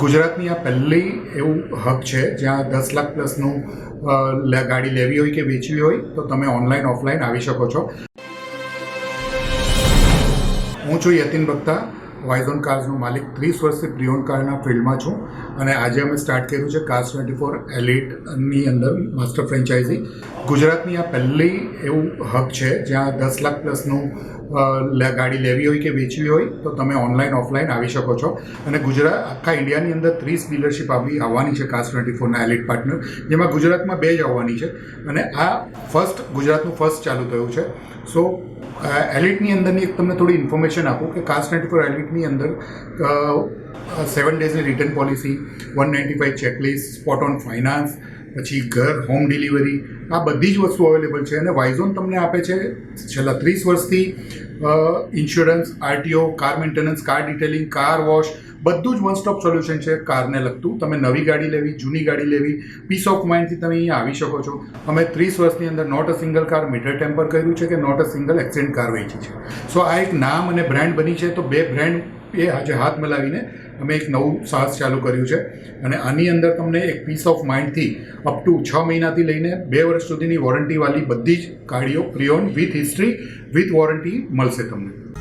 ગુજરાતની આ પહેલી એવું હબ છે, જ્યાં દસ લાખ પ્લસનું ગાડી લેવી હોય કે વેચવી હોય, તો તમે ઓનલાઈન, ઓફલાઈન આવી શકો છો. હું છું યતિન ભક્તા વાઇઝોન કાર્સનો માલિક. ત્રીસ વર્ષથી પ્રિયોન કારના ફિલ્ડમાં છું અને આજે અમે સ્ટાર્ટ કર્યું છે કાર્સ ટ્વેન્ટી ફોર એલિટની અંદર માસ્ટર ફ્રેન્ચાઇઝી ગુજરાતની આ પહેલી એવું હબ છે, જ્યાં દસ લાખ પ્લસનું ગાડી લેવી હોય કે વેચવી હોય, તો તમે ઓનલાઈન, ઓફલાઈન આવી શકો છો. અને ગુજરાત, આખા ઇન્ડિયાની અંદર ત્રીસ ડીલરશીપ આવી આવવાની છે કાસ્ટ ટ્વેન્ટી ફોરના એલિટ પાર્ટનર જેમાં ગુજરાતમાં બે જ આવવાની છે. અને આ ફર્સ્ટ ગુજરાતનું ફર્સ્ટ ચાલુ થયું છે. સો એલિટની અંદરની એક તમને થોડી ઇન્ફોર્મેશન આપું કે કાસ્ટ ટ્વેન્ટી ફોર એલિટની અંદર seven ડેઝની return policy one ninety five checklist spot on finance પછી ઘર હોમ ડિલિવરી આ બધી જ વસ્તુ અવેલેબલ છે. અને વાઇઝોન તમને આપે છે છેલ્લા ત્રીસ વર્ષથી insurance RTO car maintenance car detailing car wash બધું જ વન સ્ટોપ સોલ્યુશન છે કારને લગતું. તમે નવી ગાડી લેવી, જૂની ગાડી લેવી પીસ ઓફ માઇન્ડથી તમે અહીંયા આવી શકો છો. અમે ત્રીસ વર્ષની અંદર not a single car meter tamper કર્યું છે કે not a single accident car વેચી છે. સો આ એક નામ અને બ્રાન્ડ બની છે. તો બે બ્રાન્ડ એ આજે હાથ મિલાવીને અમે એક નવું સાહસ ચાલુ કર્યું છે. અને આની અંદર તમને એક પીસ ઓફ માઇન્ડથી અપ ટુ છ મહિનાથી લઈને બે વર્ષ સુધીની વોરંટીવાળી બધી જ ગાડીઓ preowned with history with warranty મળશે તમને.